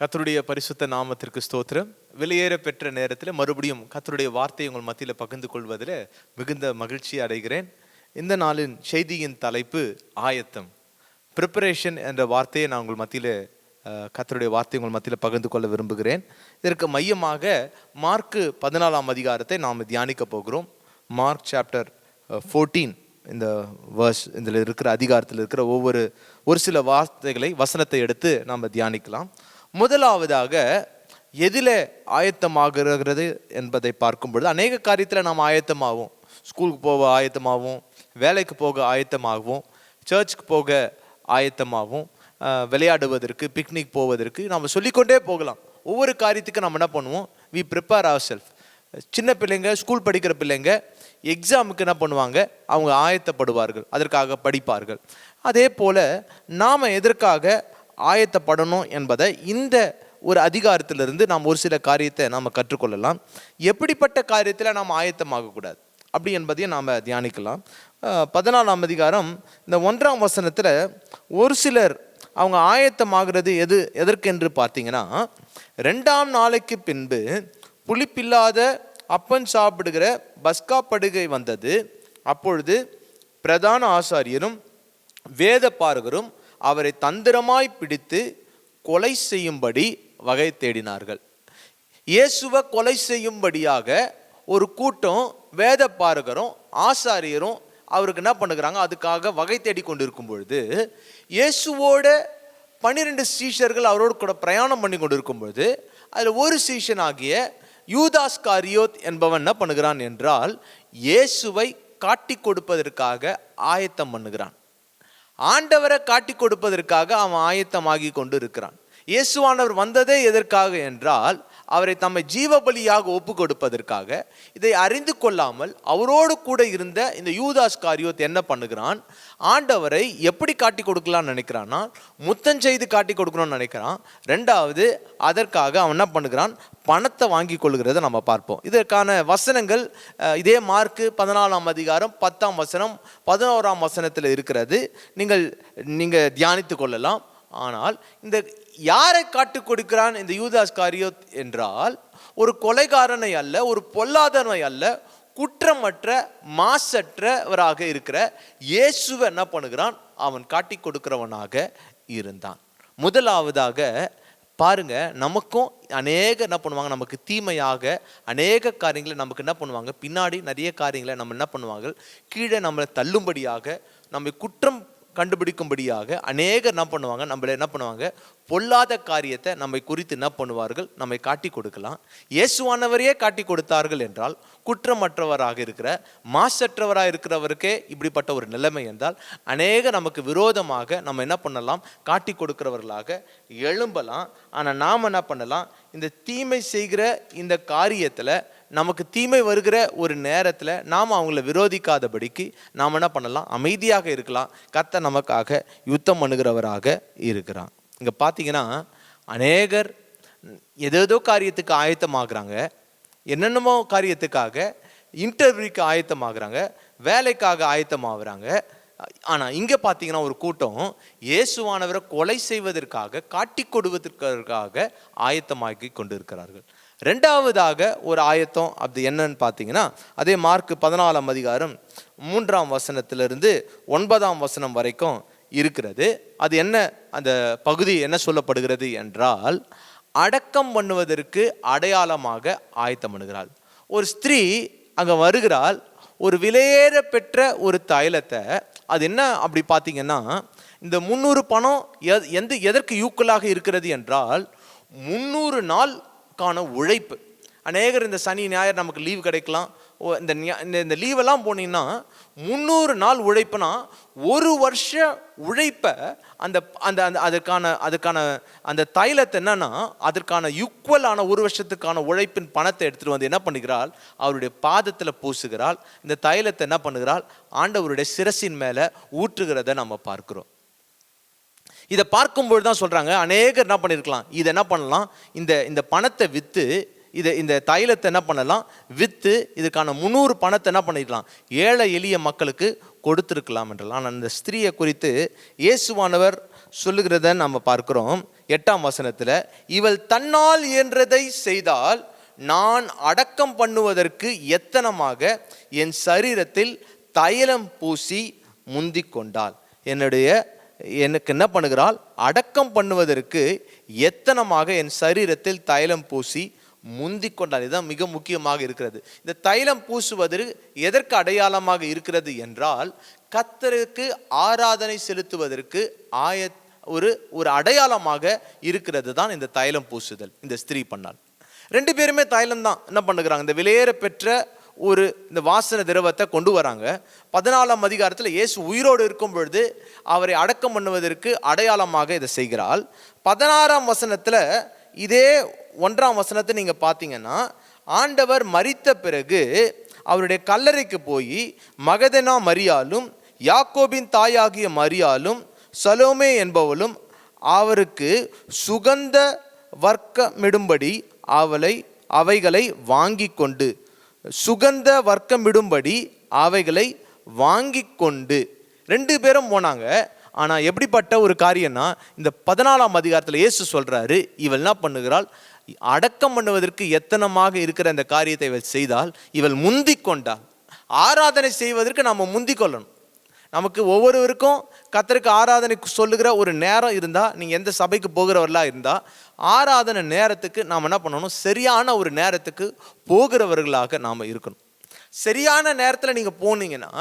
கத்தருடைய பரிசுத்த நாமத்திற்கு ஸ்தோத்திரம். வெளியேற பெற்ற நேரத்தில் மறுபடியும் கத்தருடைய வார்த்தையை உங்கள் மத்தியில் பகிர்ந்து கொள்வதில் மிகுந்த மகிழ்ச்சி அடைகிறேன். இந்த நாளின் செய்தியின் தலைப்பு ஆயத்தம். ப்ரிப்பரேஷன் என்ற வார்த்தையை நான் உங்கள் மத்தியில் கத்தருடைய வார்த்தை வார்த்தையை உங்கள் மத்தியில் பகிர்ந்து கொள்ள விரும்புகிறேன். இதற்கு மையமாக மார்க்கு பதினாலாம் அதிகாரத்தை நாம் தியானிக்க போகிறோம். மார்க் சாப்டர் ஃபோர்டீன் இந்த வேர்ஸ் இதில் இருக்கிற அதிகாரத்தில் இருக்கிற ஒவ்வொரு ஒரு சில வார்த்தைகளை வசனத்தை எடுத்து நாம் தியானிக்கலாம். முதலாவதாக எதில் ஆயத்தமாகிறது என்பதை பார்க்கும் பொழுது அநேக காரியத்தில் நாம் ஆயத்தமாகும் ஸ்கூலுக்கு போக ஆயத்தமாகவும் வேலைக்கு போக ஆயத்தமாகவும் சர்ச்சுக்கு போக ஆயத்தமாகவும் விளையாடுவதற்கு பிக்னிக் போவதற்கு நம்ம சொல்லிக்கொண்டே போகலாம். ஒவ்வொரு காரியத்துக்கும் நம்ம என்ன பண்ணுவோம்? வி ப்ரிப்பேர் அவர் செல்ஃப் சின்ன பிள்ளைங்க ஸ்கூல் படிக்கிற பிள்ளைங்க எக்ஸாமுக்கு என்ன பண்ணுவாங்க? அவங்க ஆயத்தப்படுவார்கள் அதற்காக படிப்பார்கள். அதே போல் நாம் எதற்காக ஆயத்தப்படணும் என்பதை இந்த ஒரு அதிகாரத்திலிருந்து நாம் ஒரு சில காரியத்தை நாம் கற்றுக்கொள்ளலாம். எப்படிப்பட்ட காரியத்தில் நாம் ஆயத்தமாகக்கூடாது? அப்படி என்பதையும் நாம் தியானிக்கலாம். பதினாலாம் அதிகாரம் இந்த ஒன்றாம் வசனத்தில் ஒரு சிலர் அவங்க ஆயத்தமாகிறது எது எதற்கென்று பார்த்தீங்கன்னா ரெண்டாம் நாளைக்கு பின்பு புளிப்பில்லாத அப்பன் சாப்பிடுகிற பஸ்கா படுகை வந்தது. அப்பொழுது பிரதான ஆசாரியரும் வேத பாரகரும் அவரை தந்திரமாய் பிடித்து கொலை செய்யும்படி வகை தேடினார்கள். இயேசுவை கொலை செய்யும்படியாக ஒரு கூட்டம் வேத பாரகரும் ஆசாரியரும் அவருக்கு என்ன பண்ணுகிறாங்க? அதுக்காக வகை தேடி கொண்டிருக்கும் பொழுது இயேசுவோட பன்னிரெண்டு சீஷர்கள் அவரோடு கூட பிரயாணம் பண்ணி கொண்டிருக்கும் பொழுது அதில் ஒரு சீஷன் ஆகிய யூதாஸ் காரியோத் என்பவன் என்ன பண்ணுகிறான் என்றால் இயேசுவை காட்டி கொடுப்பதற்காக ஆயத்தம் பண்ணுகிறான். ஆண்டவரை காட்டி கொடுப்பதற்காக அவன் ஆயத்தமாகி கொண்டு இருக்கிறான் இயேசுவானவர் வந்ததே எதற்காக என்றால் அவரை தம்மை ஜீவபலியாக ஒப்பு கொடுப்பதற்காக. இதை அறிந்து கொள்ளாமல் அவரோடு கூட இருந்த இந்த யூதாஸ் காரியோத் என்ன பண்ணுகிறான்? ஆண்டவரை எப்படி காட்டி கொடுக்கலாம்னு நினைக்கிறான்னா முத்தம் செய்து காட்டி கொடுக்கணும்னு நினைக்கிறான். ரெண்டாவது அதற்காக அவன் என்ன பண்ணுகிறான்? பணத்தை வாங்கி கொள்கிறத நம்ம பார்ப்போம். இதற்கான வசனங்கள் இதே மார்க்கு பதினாலாம் அதிகாரம் பத்தாம் வசனம் பதினோராம் வசனத்தில் இருக்கிறது. நீங்கள் நீங்கள் தியானித்து கொள்ளலாம். ஆனால் இந்த யாரை காட்டு கொடுக்கிறான் இந்த யூதாஸ்காரியோ என்றால் ஒரு கொலைகாரனை அல்ல ஒரு பொல்லாதனை அல்ல குற்றமற்ற மாசற்றவராக இருக்கிற இயேசுவை என்ன பண்ணுகிறான்? அவன் காட்டி கொடுக்கிறவனாக இருந்தான். முதலாவதாக பாருங்க நமக்கும் அநேக என்ன பண்ணுவாங்க? நமக்கு தீமையாக அநேக காரியங்களை நமக்கு என்ன பண்ணுவாங்க? பின்னாடி நிறைய காரியங்களை நம்ம என்ன பண்ணுவாங்க? கீழே நம்மளை தள்ளும்படியாக நம்மை குற்றம் கண்டுபிடிக்கும்படியாக அநேகர் என்ன பண்ணுவாங்க? நம்மளை என்ன பண்ணுவாங்க? பொல்லாத காரியத்தை நம்மை குறித்து என்ன பண்ணுவார்கள்? நம்மை காட்டி கொடுக்கலாம். இயேசுவானவரையே காட்டி கொடுத்தார்கள் என்றால் குற்றமற்றவராக இருக்கிற மாசற்றவராக இருக்கிறவருக்கே இப்படிப்பட்ட ஒரு நிலைமை என்றால் அநேக நமக்கு விரோதமாக நம்ம என்ன பண்ணலாம்? காட்டி கொடுக்கிறவர்களாக எழும்பலாம். ஆனால் நாம் என்ன பண்ணலாம்? இந்த தீமை செய்கிற இந்த காரியத்தில் நமக்கு தீமை வருகிற ஒரு நேரத்தில் நாம் அவங்கள விரோதிக்காதபடிக்கு நாம் என்ன பண்ணலாம்? அமைதியாக இருக்கலாம். கத்த நமக்காக யுத்தம் பண்ணுகிறவராக இருக்கிறான் இங்கே பார்த்தீங்கன்னா அநேகர் எதேதோ காரியத்துக்கு ஆயத்தமாகறாங்க. என்னென்னமோ காரியத்துக்காக இன்டர்வியூக்கு ஆயத்தமாகறாங்க. வேலைக்காக ஆயத்தமாகறாங்க. ஆனால் இங்கே பார்த்தீங்கன்னா ஒரு கூட்டம் இயேசுவானவரை கொலை செய்வதற்காக காட்டி கொடுவதற்காக ஆயத்தமாக்கி கொண்டிருக்கிறார்கள். ரெண்டாவதாக ஒரு ஆயத்தம் அப்படி என்னன்னு பார்த்தீங்கன்னா அதே மார்க் பதினாலாம் அதிகாரம் மூன்றாம் வசனத்திலிருந்து ஒன்பதாம் வசனம் வரைக்கும் இருக்கிறது. அது என்ன அந்த பகுதி என்ன சொல்லப்படுகிறது என்றால் அடக்கம் பண்ணுவதற்கு அடையாளமாக ஆயத்தம் பண்ணுகிறாள். ஒரு ஸ்திரீ அங்கே வருகிறாள் ஒரு விலையேற பெற்ற ஒரு தைலத்தை அது என்ன அப்படி பார்த்தீங்கன்னா இந்த முந்நூறு பணம் எந்த எதற்கு யூக்கலாக இருக்கிறது என்றால் முந்நூறு நாளுக்கான உழைப்பு. அநேகர் இந்த சனி ஞாயிறு நமக்கு லீவ் கிடைக்கலாம். ஓ, இந்த ஞா- இந்த இந்த லீவெல்லாம் போனீங்கன்னா முந்நூறு நாள் உழைப்புனா ஒரு வருஷ உழைப்பை அந்த அந்த அந்த அதற்கான அதுக்கான அந்த தைலத்தை என்னன்னா அதற்கான ஈக்குவலான ஒரு வருஷத்துக்கான உழைப்பின் பணத்தை எடுத்துட்டு வந்து என்ன பண்ணுகிறாள்? அவருடைய பாதத்தில் பூசுகிறாள். இந்த தைலத்தை என்ன பண்ணுகிறாள்? ஆண்டவருடைய சிரசின் மேலே ஊற்றுகிறத நம்ம பார்க்குறோம். இதை பார்க்கும்போது தான் சொல்கிறாங்க அநேகர் என்ன பண்ணியிருக்கலாம் இதை என்ன பண்ணலாம்? இந்த இந்த பணத்தை விற்று இதை இந்த தைலத்தை என்ன பண்ணலாம்? விற்று இதுக்கான முந்நூறு பணத்தை என்ன பண்ணிருக்கலாம்? ஏழை எளிய மக்களுக்கு கொடுத்துருக்கலாம் என்றலாம் ஆனால் அந்த ஸ்திரீயை குறித்து இயேசுவானவர் சொல்லுகிறத நம்ம பார்க்குறோம். எட்டாம் வசனத்தில் இவள் தன்னால் இயன்றதை செய்தால் நான் அடக்கம் பண்ணுவதற்கு எத்தனமாக என் சரீரத்தில் தைலம் பூசி முந்திக் கொண்டாள் என்னுடைய எனக்கு என்ன பண்ணுகிறாள்? அடக்கம் பண்ணுவதற்கு எத்தனமாக என் சரீரத்தில் தைலம் பூசி முந்தி கொண்டாள். இதுதான் மிக முக்கியமாக இருக்கிறது. இந்த தைலம் பூசுவது எதற்கு அடையாளமாக இருக்கிறது என்றால் கத்தருக்கு ஆராதனை செலுத்துவதற்கு ஆய ஒரு ஒரு அடையாளமாக இருக்கிறது தான் இந்த தைலம் பூசுதல். இந்த ஸ்திரீ பண்ணால் ரெண்டு பேருமே தைலம் தான். என்ன பண்ணுகிறாங்க? இந்த விலையேற பெற்ற ஒரு இந்த வாசன திரவத்தை கொண்டு வராங்க. பதினாலாம் அதிகாரத்தில் இயேசு உயிரோடு இருக்கும் பொழுது அவரை அடக்கம் பண்ணுவதற்கு அடையாளமாக இதை செய்கிறாள். பதினாறாம் வசனத்தில் இதே ஒன்றாம் வசனத்தை நீங்கள் பார்த்தீங்கன்னா ஆண்டவர் மரித்த பிறகு அவருடைய கல்லறைக்கு போய் மகதனா மரியாலும் யாக்கோபின் தாயாகிய மரியாலும் சலோமே என்பவளும் அவருக்கு சுகந்த வர்க்கமிடும்படி அவளை அவைகளை வாங்கி கொண்டு சுகந்த வர்க்கமிடும்படி அவைகளை வாங்கி கொண்டு ரெண்டு பேரும் போனாங்க. ஆனால் எப்படிப்பட்ட ஒரு காரியம்னா இந்த பதினாலாம் அதிகாரத்தில் இயேசு சொல்கிறாரு இவள் என்ன பண்ணுகிறாள்? அடக்கம் பண்ணுவதற்கு எத்தனமாக இருக்கிற அந்த காரியத்தை இவள் செய்தால் இவள் முந்தி கொண்டாள் ஆராதனை செய்வதற்கு நாம் முந்திக்கொள்ளணும். நமக்கு ஒவ்வொருவருக்கும் கத்தருக்கு ஆராதனை சொல்லுகிற ஒரு நேரம் இருந்தால் நீங்கள் எந்த சபைக்கு போகிறவர்களாக இருந்தால் ஆராதனை நேரத்துக்கு நாம் என்ன பண்ணணும்? சரியான ஒரு நேரத்துக்கு போகிறவர்களாக நாம் இருக்கணும். சரியான நேரத்தில் நீங்கள் போனீங்கன்னா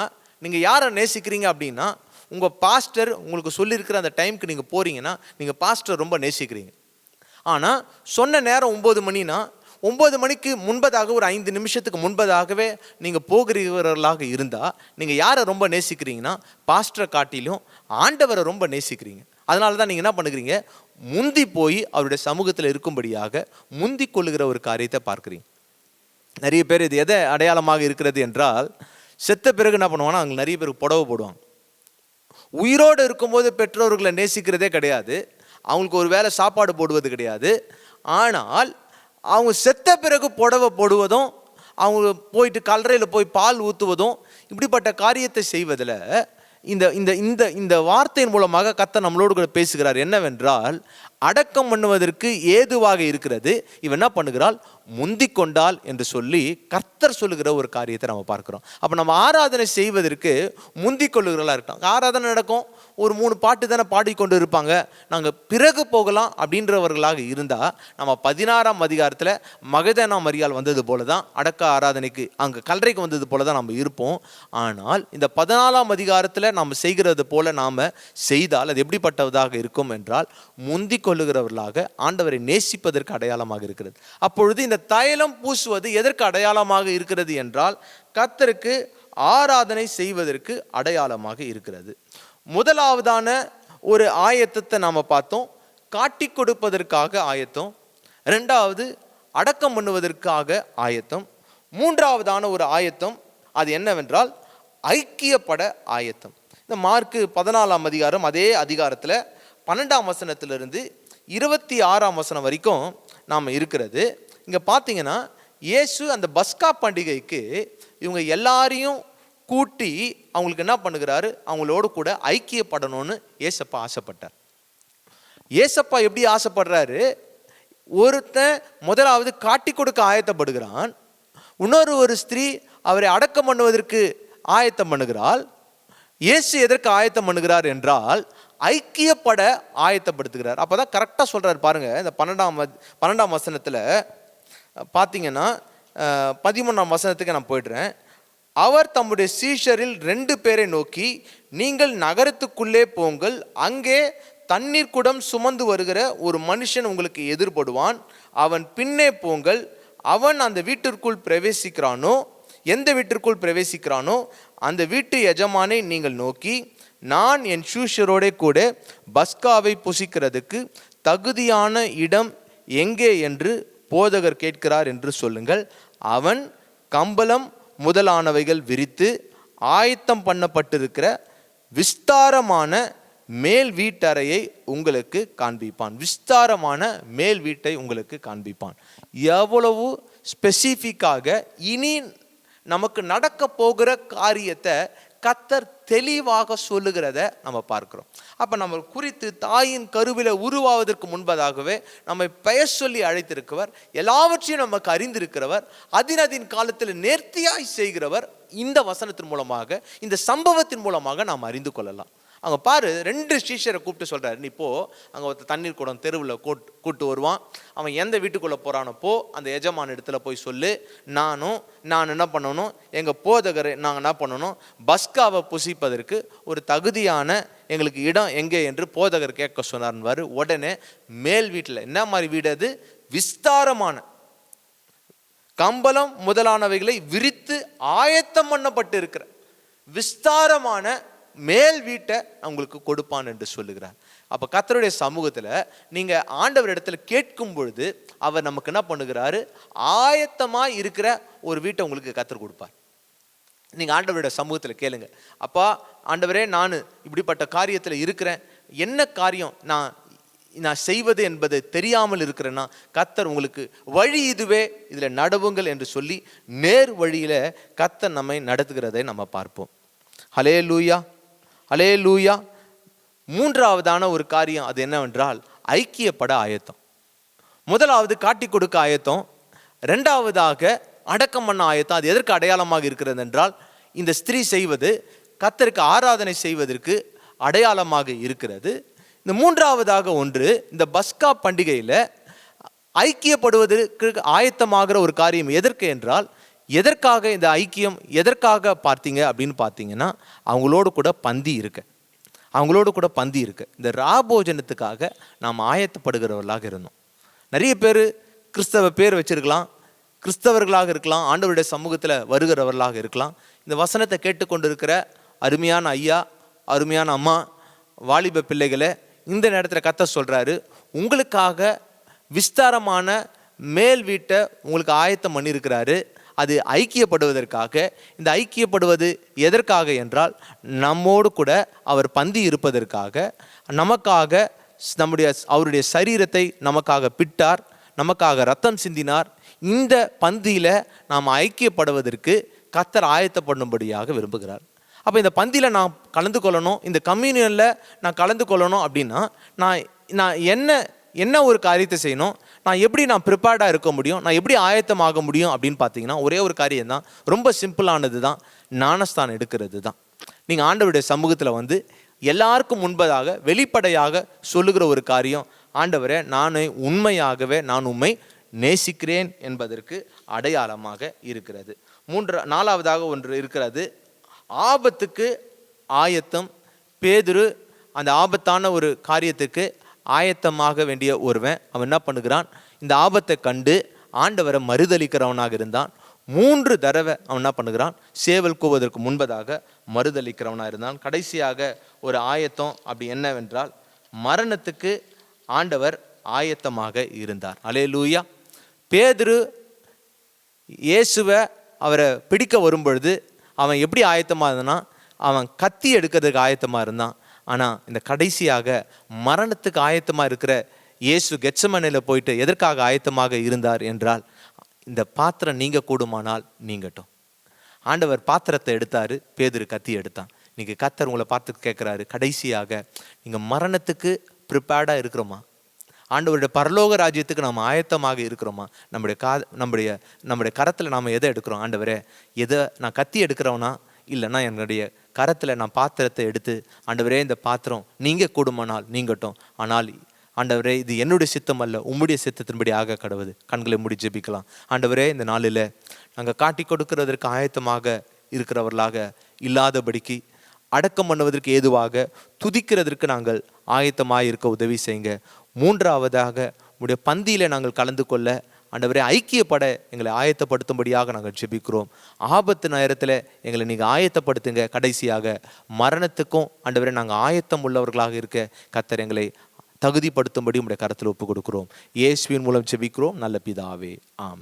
நீங்கள் யாரை நேசிக்கிறீங்க அப்படின்னா உங்கள் பாஸ்டர் உங்களுக்கு சொல்லியிருக்கிற அந்த டைம்க்கு நீங்கள் போகிறீங்கன்னா நீங்கள் பாஸ்டர் ரொம்ப நேசிக்கிறீங்க. ஆனால் சொன்ன நேரம் ஒம்பது மணினா ஒம்பது மணிக்கு முன்பதாக ஒரு ஐந்து நிமிஷத்துக்கு முன்பதாகவே நீங்கள் போகிறவர்களாக இருந்தால் நீங்கள் யாரை ரொம்ப நேசிக்கிறீங்கன்னா பாஸ்டரை காட்டிலும் ஆண்டவரை ரொம்ப நேசிக்கிறீங்க. அதனால தான் நீங்கள் என்ன பண்ணுறீங்க முந்தி போய் அவருடைய சமூகத்தில் இருக்கும்படியாக முந்தி கொள்ளுகிற ஒரு காரியத்தை பார்க்குறீங்க. நிறைய பேர் இது எதை அடையாளமாக இருக்கிறது என்றால் செத்த பிறகு என்ன பண்ணுவாங்கன்னா அவங்க நிறைய பேர் புடவை போடுவாங்க. உயிரோடு இருக்கும்போது பெற்றோர்களை நேசிக்கிறதே கிடையாது. அவங்களுக்கு ஒரு வேளை சாப்பாடு போடுவது கிடையாது. ஆனால் அவங்க செத்த பிறகு புடவை போடுவதும் அவங்க போயிட்டு கல்லறையில் போய் பால் ஊற்றுவதும் இப்படிப்பட்ட காரியத்தை செய்வதில் இந்த இந்த இந்த இந்த வார்த்தையின் மூலமாக கத்த நம்மளோடு கூட பேசுகிறார். என்னவென்றால் அடக்கம் பண்ணுவதற்கு ஏதுவாக இருக்கிறது. இவன் என்ன பண்ணுகிறாள்? முந்திக் கொண்டாள் என்று சொல்லி கர்த்தர் சொல்லுகிற ஒரு காரியத்தை நம்ம பார்க்குறோம். அப்போ நம்ம ஆராதனை செய்வதற்கு முந்திக் கொள்ளுகிறலாம் இருக்கட்டும் ஆராதனை நடக்கும். ஒரு மூணு பாட்டு தானே பாடிக்கொண்டு இருப்பாங்க. நாங்கள் பிறகு போகலாம் அப்படின்றவர்களாக இருந்தால் நம்ம பதினாறாம் அதிகாரத்தில் மகதனா மரியால் வந்தது போல தான் அடக்க ஆராதனைக்கு அங்கே கல்லறைக்கு வந்தது போல தான் நம்ம இருப்போம். ஆனால் இந்த பதினாலாம் அதிகாரத்தில் நாம் செய்கிறது போல நாம் செய்தால் அது எப்படிப்பட்டதாக இருக்கும் என்றால் முந்திக் கொள்ளுகிறவர்களாக ஆண்டவரை நேசிப்பதற்கு அடையாளமாக இருக்கிறது. அப்பொழுது இந்த தைலம் பூசுவது எதற்கு அடையாளமாக இருக்கிறது என்றால் கத்தருக்கு ஆராதனை செய்வதற்கு அடையாளமாக இருக்கிறது. முதலாவதான ஒரு ஆயத்தத்தை நாம் பார்த்தோம். காட்டி கொடுப்பதற்காக ஆயத்தம். ரெண்டாவது அடக்கம் பண்ணுவதற்காக ஆயத்தம். மூன்றாவதான ஒரு ஆயத்தம் அது என்னவென்றால் ஐக்கியப்பட ஆயத்தம். இந்த மார்க்கு பதினாலாம் அதிகாரம் அதே அதிகாரத்தில் பன்னெண்டாம் வசனத்திலிருந்து இருபத்தி ஆறாம் வசனம் வரைக்கும் நாம் இருக்கிறது. இங்கே பார்த்தீங்கன்னா இயேசு அந்த பஸ்கா பண்டிகைக்கு இவங்க எல்லாரையும் கூட்டி அவங்களுக்கு என்ன பண்ணுகிறாரு? அவங்களோடு கூட ஐக்கியப்படணும்னு ஏசப்பா ஆசைப்பட்டார். ஏசப்பா எப்படி ஆசைப்படுறாரு? ஒருத்தன் முதலாவது காட்டி கொடுக்க ஆயத்தப்படுகிறான். இன்னொரு ஒரு ஸ்திரீ அவரை அடக்கம் பண்ணுவதற்கு ஆயத்தம் பண்ணுகிறாள். இயேசு எதற்கு ஆயத்தம் பண்ணுகிறார் என்றால் ஐக்கியப்பட ஆயத்தப்படுத்துகிறார். அப்போ தான் கரெக்டாக சொல்கிறார் பாருங்கள் இந்த பன்னெண்டாம் பன்னெண்டாம் வசனத்தில் பார்த்தீங்கன்னா பதிமூணாம் வசனத்துக்கு நான் போயிடுறேன். அவர் தம்முடைய சீஷரில் ரெண்டு பேரை நோக்கி நீங்கள் நகரத்துக்குள்ளே போங்கள் அங்கே தண்ணீர் குடம் சுமந்து வருகிற ஒரு மனுஷன் உங்களுக்கு எதிர்படுவான். அவன் பின்னே போங்கள் அவன் அந்த வீட்டிற்குள் பிரவேசிக்கிறானோ எந்த வீட்டிற்குள் பிரவேசிக்கிறானோ அந்த வீட்டு எஜமானை நீங்கள் நோக்கி நான் என் சூஷரோட கூட பஸ்காவை புசிக்கிறதுக்கு தகுதியான இடம் எங்கே என்று போதகர் கேட்கிறார் என்று சொல்லுங்கள். அவன் கம்பளம் முதலானவைகள் விரித்து ஆயத்தம் பண்ணப்பட்டிருக்கிற விஸ்தாரமான மேல் வீட்டறையை உங்களுக்கு காண்பிப்பான். விஸ்தாரமான மேல் வீட்டை உங்களுக்கு காண்பிப்பான். எவ்வளவு ஸ்பெசிஃபிக்காக இனி நமக்கு நடக்க போகிற காரியத்தை கத்தர் தெளிவாக சொல்லுகிறத நம்ம பார்க்கிறோம். அப்போ நம்ம குறித்து தாயின் கருவில உருவாவதற்கு முன்பதாகவே நம்மை பெயர் சொல்லி அழைத்திருக்கிறவர் எல்லாவற்றையும் நமக்கு அறிந்திருக்கிறவர் அதினதின் காலத்தில் நேர்த்தியாய் செய்கிறவர் இந்த வசனத்தின் மூலமாக இந்த சம்பவத்தின் மூலமாக நாம் அறிந்து கொள்ளலாம். அங்கே பாரு ரெண்டு ஸ்டீஷரை கூப்பிட்டு சொல்கிறாரு நீ போ அங்கே ஒருத்தர் தண்ணீர் குடம் தெருவில் கூட்டு கூட்டு வருவான். அவன் எந்த வீட்டுக்குள்ளே போகிறானோ போ அந்த எஜமான இடத்துல போய் சொல்லு. நானும் நான் என்ன பண்ணணும்? எங்கள் போதகர் நாங்கள் என்ன பண்ணணும்? பஸ்காவை புசிப்பதற்கு ஒரு தகுதியான எங்களுக்கு இடம் எங்கே என்று போதகர் கேட்க சொன்னார்ன்வார் உடனே மேல் வீட்டில் என்ன மாதிரி வீடு அது? விஸ்தாரமான. கம்பளம் முதலானவைகளை விரித்து ஆயத்தம் பண்ணப்பட்டு இருக்கிற விஸ்தாரமான மேல் வீட்டை உங்களுக்கு கொடுப்பான் என்று சொல்லுகிறார். அப்போ கத்தருடைய சமூகத்தில் நீங்கள் ஆண்டவர் இடத்துல கேட்கும் பொழுது அவர் நமக்கு என்ன பண்ணுகிறாரு? ஆயத்தமாக இருக்கிற ஒரு வீட்டை உங்களுக்கு கத்தர் கொடுப்பார். நீங்கள் ஆண்டவருடைய சமூகத்தில் கேளுங்க. அப்பா ஆண்டவரே நான் இப்படிப்பட்ட காரியத்தில் இருக்கிறேன். என்ன காரியம் நான் நான் செய்வது என்பது தெரியாமல் இருக்கிறேன்னா கத்தர் உங்களுக்கு வழி இதுவே இதில் நடவுங்கள் என்று சொல்லி நேர் வழியில் கத்தர் நம்மை நடத்துகிறதை நம்ம பார்ப்போம். ஹலே லூயா அலே லூயா மூன்றாவதான ஒரு காரியம் அது என்னவென்றால் ஐக்கியப்பட ஆயத்தம். முதலாவது காட்டி கொடுக்க ஆயத்தம் ரெண்டாவதாக அடக்கம் பண்ண ஆயத்தம் அது எதற்கு அடையாளமாக இருக்கிறது என்றால் இந்த ஸ்திரீ செய்வது கத்தருக்கு ஆராதனை செய்வதற்கு அடையாளமாக இருக்கிறது. இந்த மூன்றாவதாக ஒன்று இந்த பஸ்கா பண்டிகையில் ஐக்கியப்படுவதற்கு ஆயத்தமாகிற ஒரு காரியம் எதற்கு என்றால் எதற்காக இந்த ஐக்கியம் எதற்காக பார்த்தீங்க அப்படின்னு பார்த்தீங்கன்னா அவங்களோடு கூட பந்தி இருக்கு. அவங்களோடு கூட பந்தி இருக்கு. இந்த ராபோஜனத்துக்காக நாம் ஆயத்தப்படுகிறவர்களாக இருந்தோம். நிறைய பேர் கிறிஸ்தவ பேர் வச்சிருக்கலாம் கிறிஸ்தவர்களாக இருக்கலாம் ஆண்டவருடைய சமூகத்தில் வருகிறவர்களாக இருக்கலாம். இந்த வசனத்தை கேட்டுக்கொண்டிருக்கிற அருமையான ஐயா அருமையான அம்மா வாலிப பிள்ளைகளை இந்த நேரத்தில் கத்த சொல்கிறாரு உங்களுக்காக விஸ்தாரமான மேல் வீட்டை உங்களுக்கு ஆயத்தம் பண்ணியிருக்கிறாரு. அது ஐக்கியப்படுவதற்காக இந்த ஐக்கியப்படுவது எதற்காக என்றால் நம்மோடு கூட அவர் பந்தி இருப்பதற்காக நமக்காக நம்முடைய அவருடைய சரீரத்தை நமக்காக பிட்டார் நமக்காக ரத்தம் சிந்தினார். இந்த பந்தியில் நாம் ஐக்கியப்படுவதற்கு கத்தர் ஆயத்தப்படும்படியாக விரும்புகிறார். அப்போ இந்த பந்தியில் நான் கலந்து கொள்ளணும் இந்த கம்யூனியனில் நான் கலந்து கொள்ளணும் அப்படின்னா நான் நான் என்ன என்ன ஒரு காரியத்தை செய்யணும் நான் எப்படி நான் ப்ரிப்பேர்டாக இருக்க முடியும்? நான் எப்படி ஆயத்தமாக முடியும் அப்படின்னு பார்த்தீங்கன்னா ஒரே ஒரு காரியம் தான். ரொம்ப சிம்பிளானது தான். ஞானஸ்தானம் எடுக்கிறது தான். நீங்கள் ஆண்டவருடைய சமூகத்தில் வந்து எல்லாருக்கும் முன்பதாக வெளிப்படையாக சொல்லுகிற ஒரு காரியம் ஆண்டவரே நான் உண்மையாகவே நான் உண்மை நேசிக்கிறேன் என்பதற்கு அடையாளமாக இருக்கிறது. மூன்று நாலாவதாக ஒன்று இருக்கிறது ஆபத்துக்கு ஆயத்தம் பேதுரு அந்த ஆபத்தான ஒரு காரியத்துக்கு ஆயத்தமாக வேண்டிய ஒருவன் அவன் என்ன பண்ணுகிறான்? இந்த ஆபத்தை கண்டு ஆண்டவரை மறுதளிக்கிறவனாக இருந்தான். மூன்று தடவை அவன் என்ன பண்ணுகிறான்? சேவல் கூவதற்கு முன்பதாக மறுதளிக்கிறவனாக இருந்தான். கடைசியாக ஒரு ஆயத்தம் அப்படி என்னவென்றால் மரணத்துக்கு ஆண்டவர் ஆயத்தமாக இருந்தார். அலே லூயா பேதுரு இயேசுவை அவரை பிடிக்க வரும்பொழுது அவன் எப்படி ஆயத்தமாக இருந்தான்? அவன் கத்தி எடுக்கிறதுக்கு ஆயத்தமாக இருந்தான். ஆனால் இந்த கடைசியாக மரணத்துக்கு ஆயத்தமாக இருக்கிற இயேசு கெச்சமனையில் போயிட்டு எதற்காக ஆயத்தமாக இருந்தார் என்றால் இந்த பாத்திரம் நீங்க கூடுமானால் நீங்கட்டும். ஆண்டவர் பாத்திரத்தை எடுத்தார் பேதுரு கத்தி எடுத்தான். இன்னைக்கு கத்தர் உங்களை பார்த்து கேட்குறாரு கடைசியாக நீங்கள் மரணத்துக்கு ப்ரிப்பேர்டாக இருக்கிறோமா? ஆண்டவருடைய பரலோக ராஜ்யத்துக்கு நாம் ஆயத்தமாக இருக்கிறோமா? நம்முடைய கா நம்முடைய நம்முடைய கரத்தில் நாம் எதை எடுக்கிறோம்? ஆண்டவரே எதை நான் கத்தி எடுக்கிறோன்னா இல்லைன்னா என்னுடைய கரத்தில் நான் பாத்திரத்தை எடுத்து ஆண்டவரே இந்த பாத்திரம் நீங்கள் கூடுமானால் நீங்கட்டும். ஆனால் ஆண்டவரே இது என்னுடைய சித்தம் அல்ல உம்முடைய சித்தத்தின்படி ஆக கடவுது. கண்களை மூடி ஜெபிக்கலாம். ஆண்டவரே இந்த நாளில் நாங்கள் காட்டி கொடுக்கிறதற்கு ஆயத்தமாக இருக்கிறவர்களாக இல்லாதபடிக்கு அடக்கம் பண்ணுவதற்கு ஏதுவாக துதிக்கிறதற்கு நாங்கள் ஆயத்தமாக இருக்க உதவி செய்யுங்க. மூன்றாவதாக உடைய பந்தியில் நாங்கள் கலந்து கொள்ள ஆண்டவரே ஐக்கியப்பட எங்களை ஆயத்தப்படுத்தும்படியாக நாங்கள் ஜெபிக்கிறோம். ஆபத்து நேரத்தில் எங்களை நீங்கள் ஆயத்தப்படுத்துங்க. கடைசியாக மரணத்துக்கும் ஆண்டவரே நாங்கள் ஆயத்தம் உள்ளவர்களாக இருக்க கத்தர் எங்களை தகுதிப்படுத்தும்படி உடைய கருத்தில் ஒப்பு கொடுக்கிறோம் இயேசுவின் மூலம் ஜெபிக்கிறோம். நல்ல பிதாவே. ஆமை